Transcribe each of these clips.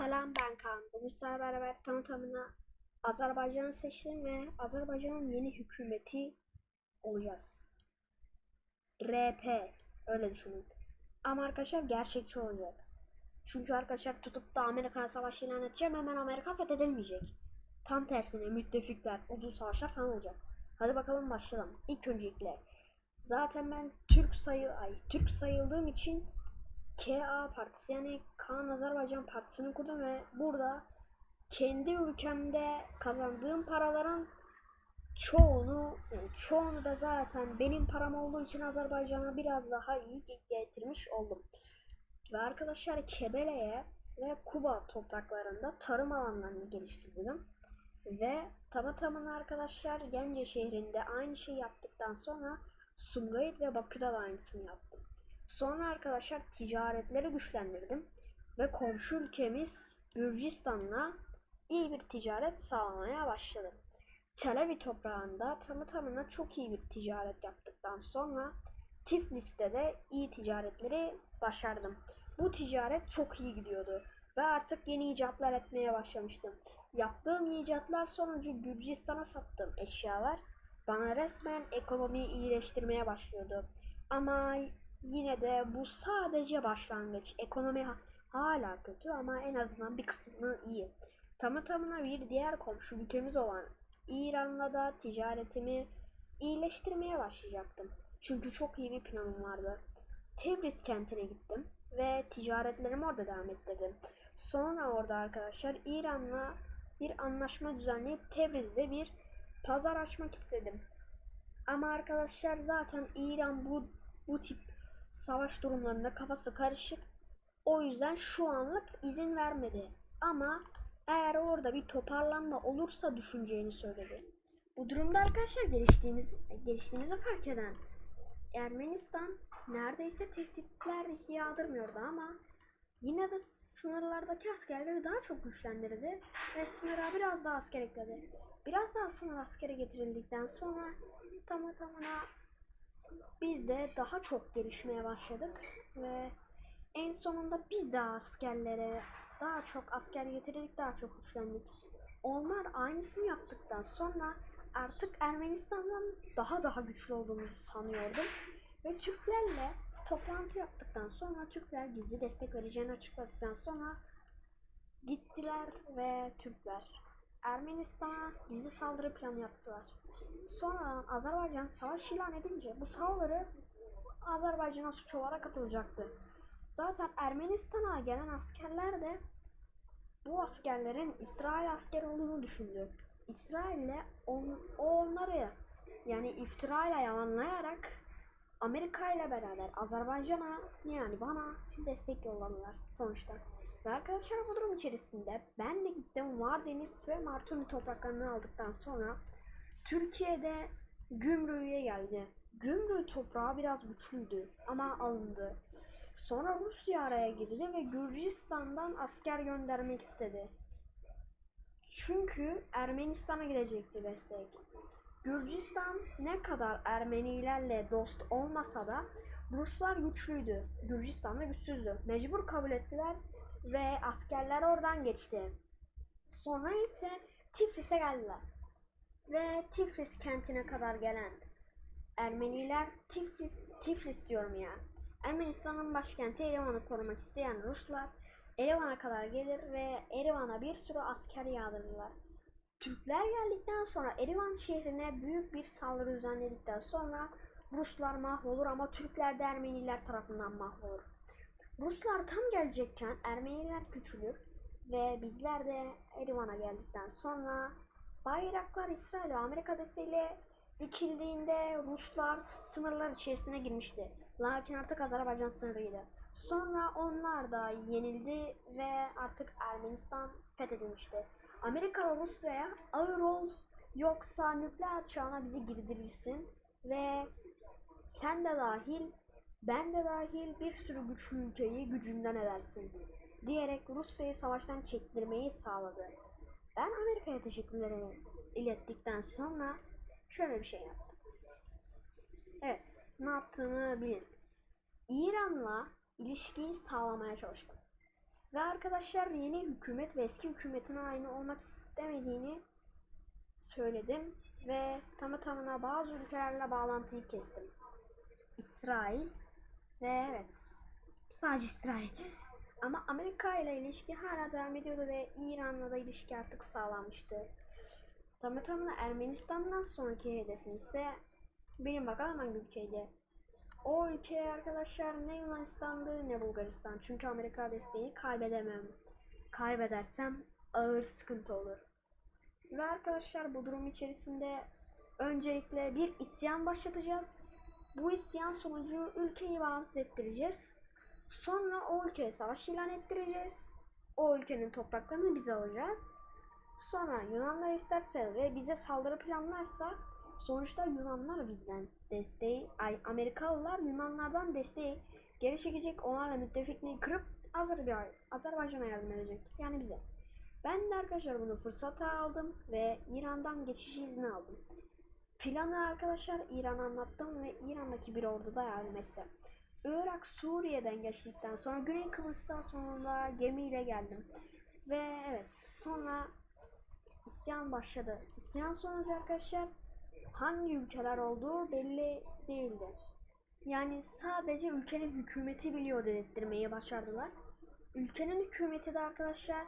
Selam ben Kaan. Bugün sizlerle beraber tam tamına Azerbaycan'ı seçtim ve Azerbaycan'ın yeni hükümeti olacağız. RP öyle düşünün. Ama arkadaşlar gerçekçi olacak. Çünkü arkadaşlar tutup da Amerikan savaşı ilan edeceğim hemen Amerika fethedilmeyecek. Tam tersine müttefikler, uzun savaşlar falan olacak. Hadi bakalım başlayalım. İlk öncelikle zaten ben Türk sayı ay Türk sayıldığım için KA Partisi yani Kaan Azerbaycan Partisi'ni kurdum ve burada kendi ülkemde kazandığım paraların çoğunu yani çoğunu da zaten benim param olduğu için Azerbaycan'a biraz daha iyi getirmiş oldum. Ve arkadaşlar Kebele'ye ve Kuba topraklarında tarım alanlarını geliştirdim. Ve tamı tamına arkadaşlar Gence şehrinde aynı şeyi yaptıktan sonra Sumgayit ve Bakü'de de aynısını yaptım. Sonra arkadaşlar ticaretleri güçlendirdim ve komşu ülkemiz Gürcistan'la iyi bir ticaret sağlamaya başladım. Televi toprağında tamı tamına çok iyi bir ticaret yaptıktan sonra Tiflis'te de iyi ticaretleri başardım. Bu ticaret çok iyi gidiyordu ve artık yeni icatlar etmeye başlamıştım. Yaptığım icatlar sonucu Gürcistan'a sattığım eşyalar bana resmen ekonomiyi iyileştirmeye başlıyordu. Ama yine de bu sadece başlangıç. Ekonomi ha- hala kötü ama en azından bir kısmı iyi. Tamı tamına bir diğer komşu ülkemiz olan İran'la da ticaretimi iyileştirmeye başlayacaktım. Çünkü çok iyi bir planım vardı. Tebriz kentine gittim ve ticaretlerimi orada devam ettirdim. Sonra orada arkadaşlar İran'la bir anlaşma düzenleyip Tebriz'de bir pazar açmak istedim. Ama arkadaşlar zaten İran bu bu tip savaş durumlarında kafası karışık. O yüzden şu anlık izin vermedi. Ama eğer orada bir toparlanma olursa düşüneceğini söyledi. Bu durumda arkadaşlar geliştiğimiz geliştiğimizi fark eden Ermenistan neredeyse tehditler yağdırmıyordu ama yine de sınırlardaki askerleri daha çok güçlendirdi ve sınıra biraz daha asker ekledi. Biraz daha sınır askeri getirildikten sonra tamı tamına biz de daha çok gelişmeye başladık ve en sonunda biz de askerlere daha çok asker getirdik, daha çok güçlendik. Onlar aynısını yaptıktan sonra artık Ermenistan'dan daha daha güçlü olduğumuzu sanıyordum. Ve Türklerle toplantı yaptıktan sonra Türkler gizli destek vereceğini açıkladıktan sonra gittiler ve Türkler Ermenistan'a gizli saldırı planı yaptılar. Sonra Azerbaycan savaş ilan edince bu saldırı Azerbaycan'a suç olarak atılacaktı. Zaten Ermenistan'a gelen askerler de bu askerlerin İsrail asker olduğunu düşündü. İsrail'le on, o onları yani iftirayla yalanlayarak Amerika ile beraber Azerbaycan'a yani bana destek yolladılar sonuçta. Arkadaşlar bu durum içerisinde ben de gittim Mardeniz ve Martuni topraklarını aldıktan sonra Türkiye'de Gümrüğü'ye geldi. Gümrük toprağı biraz güçlüydü ama alındı. Sonra Rusya araya girdi ve Gürcistan'dan asker göndermek istedi. Çünkü Ermenistan'a gidecekti destek. Gürcistan ne kadar Ermenilerle dost olmasa da Ruslar güçlüydü. Gürcistan da güçsüzdü. Mecbur kabul ettiler ve askerler oradan geçti. Sonra ise Tiflis'e geldiler. Ve Tiflis kentine kadar gelen Ermeniler Tiflis, Tiflis diyorum ya. Ermenistan'ın başkenti Erivan'ı korumak isteyen Ruslar Erivan'a kadar gelir ve Erivan'a bir sürü asker yağdırırlar. Türkler geldikten sonra Erivan şehrine büyük bir saldırı düzenledikten sonra Ruslar mahvolur ama Türkler de Ermeniler tarafından mahvolur. Ruslar tam gelecekken Ermeniler küçülür ve bizler de Erivan'a geldikten sonra bayraklar İsrail ve Amerika desteğiyle dikildiğinde Ruslar sınırlar içerisine girmişti. Lakin artık Azerbaycan sınırıydı. Sonra onlar da yenildi ve artık Ermenistan fethedilmişti. Amerika ve Rusya'ya ağır ol yoksa nükleer çağına bizi girdirirsin ve sen de dahil ben de dahil bir sürü güçlü ülkeyi gücünden edersin diyerek Rusya'yı savaştan çektirmeyi sağladı. Ben Amerika'ya teşekkürlerimi ilettikten sonra şöyle bir şey yaptım. Evet, ne yaptığımı bilin. İran'la ilişkiyi sağlamaya çalıştım. Ve arkadaşlar yeni hükümet ve eski hükümetin aynı olmak istemediğini söyledim ve tamı tamına bazı ülkelerle bağlantıyı kestim. İsrail ve evet sadece İsrail. Ama Amerika ile ilişki hala devam ediyordu ve İran'la da ilişki artık sağlanmıştı. Tamı tamına Ermenistan'dan sonraki hedefim ise benim bakalım hangi ülkeydi. O ülke arkadaşlar ne Yunanistan'dı ne Bulgaristan. Çünkü Amerika desteğini kaybedemem. Kaybedersem ağır sıkıntı olur. Ve arkadaşlar bu durum içerisinde öncelikle bir isyan başlatacağız. Bu isyan sonucu ülkeyi bağımsız ettireceğiz. Sonra o ülkeye savaş ilan ettireceğiz. O ülkenin topraklarını biz alacağız. Sonra Yunanlar isterse ve bize saldırı planlarsa sonuçta Yunanlar bizden desteği, ay Amerikalılar Yunanlardan desteği geri çekecek, onlarla müttefikliği kırıp Azerbaycan, Azerbaycan'a yardım edecek. Yani bize. Ben de arkadaşlar bunu fırsata aldım ve İran'dan geçiş izni aldım. Planı arkadaşlar İran'a anlattım ve İran'daki bir orduda yardım etti. Irak Suriye'den geçtikten sonra Güney Kıbrıs'a sonunda gemiyle geldim. Ve evet sonra isyan başladı. İsyan sonucu arkadaşlar hangi ülkeler olduğu belli değildi. Yani sadece ülkenin hükümeti biliyor dedirtmeyi başardılar. Ülkenin hükümeti de arkadaşlar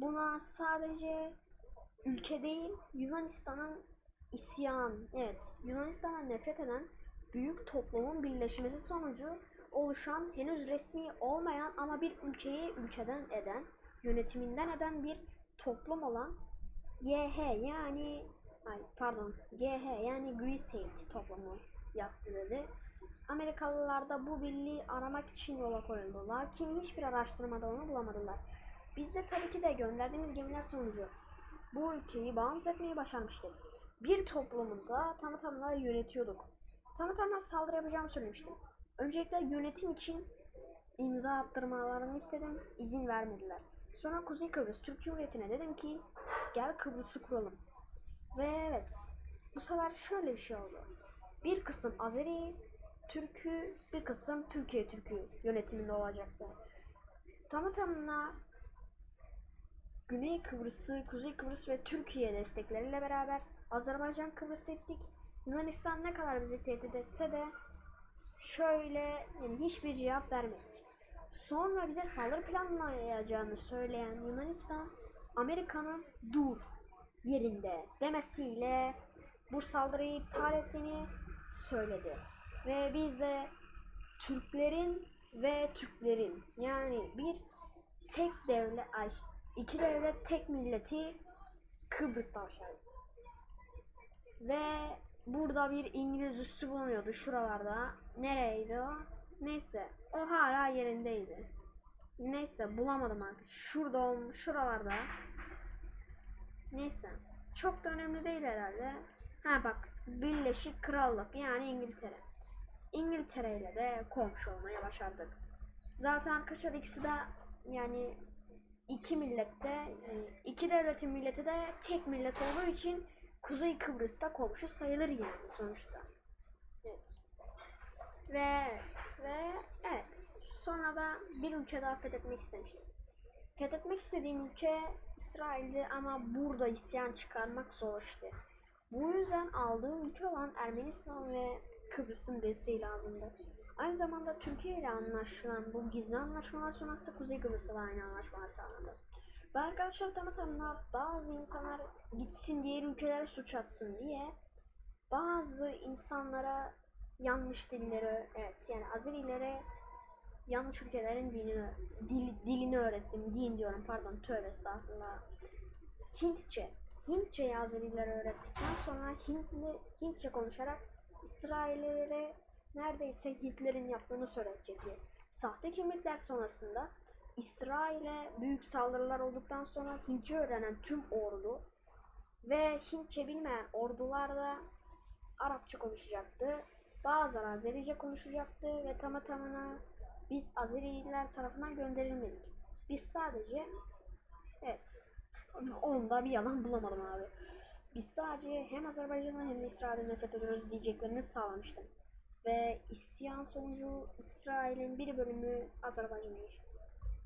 buna sadece ülke değil Yunanistan'ın isyan, evet Yunanistan'a nefret eden büyük toplumun birleşmesi sonucu oluşan henüz resmi olmayan ama bir ülkeyi ülkeden eden, yönetiminden eden bir toplum olan YH yani ay pardon GH yani Greece toplumu yaptı dedi. Amerikalılar da bu birliği aramak için yola koyuldu. Lakin hiçbir araştırmada onu bulamadılar. Biz de tabii ki de gönderdiğimiz gemiler sonucu bu ülkeyi bağımsız etmeyi başarmıştık. Bir toplumun da tamı tamına yönetiyorduk. Tamı tamına saldırı yapacağımı söylemiştim. Öncelikle yönetim için imza attırmalarını istedim. izin vermediler. Sonra Kuzey Kıbrıs Türk Cumhuriyeti'ne dedim ki gel Kıbrıs'ı kuralım. Ve evet bu sefer şöyle bir şey oldu. Bir kısım Azeri Türk'ü, bir kısım Türkiye Türk'ü yönetiminde olacaktı. Tamı tamına Güney Kıbrıs'ı, Kuzey Kıbrıs ve Türkiye destekleriyle beraber Azerbaycan Kıbrıs ettik. Yunanistan ne kadar bizi tehdit etse de şöyle yani hiçbir cevap vermedi. Sonra bize saldırı planlayacağını söyleyen Yunanistan Amerika'nın dur yerinde demesiyle bu saldırıyı iptal ettiğini söyledi. Ve biz de Türklerin ve Türklerin yani bir tek devlet ay iki devlet tek milleti Kıbrıs başladı. Ve burada bir İngiliz üssü bulunuyordu şuralarda. Nereydi o? Neyse o hala yerindeydi. Neyse bulamadım artık. Şurada olmuş şuralarda. Neyse. Çok da önemli değil herhalde. Ha bak Birleşik Krallık yani İngiltere. İngiltere ile de komşu olmaya başardık. Zaten arkadaşlar ikisi de yani iki millette yani iki devletin milleti de tek millet olduğu için Kuzey Kıbrıs'ta komşu sayılır yani sonuçta. Evet. Ve ve evet. Sonra da bir ülke daha fethetmek istemiştim. Fethetmek istediğim ülke İsrail'di ama burada isyan çıkarmak zor işte. Bu yüzden aldığım ülke olan Ermenistan ve Kıbrıs'ın desteği lazımdı. Aynı zamanda Türkiye ile anlaşılan bu gizli anlaşmalar sonrası Kuzey Kıbrıs'la aynı anlaşmalar sağlandı. Ve arkadaşlar tamı tamına bazı insanlar gitsin diğer ülkelere suç atsın diye bazı insanlara yanlış dilleri evet yani Azerilere yanlış ülkelerin dinini dil, dilini öğrettim. Din diyorum pardon tövbe estağfurullah. Hintçe. Hintçeyi Azerilere öğrettikten sonra Hintli, Hintçe konuşarak İsraillilere neredeyse Hitler'in yaptığını söyleyecekti. Sahte kimlikler sonrasında İsrail'e büyük saldırılar olduktan sonra Hintçe öğrenen tüm ordu ve Hintçe bilmeyen ordular da Arapça konuşacaktı. Bazıları Azerice konuşacaktı ve tamı tamına biz Azeriler tarafından gönderilmedik. Biz sadece evet onda bir yalan bulamadım abi. Biz sadece hem Azerbaycan'dan hem de İsrail'den nefret ediyoruz diyeceklerini sağlamıştım. Ve isyan sonucu İsrail'in bir bölümü Azerbaycan'a geçti.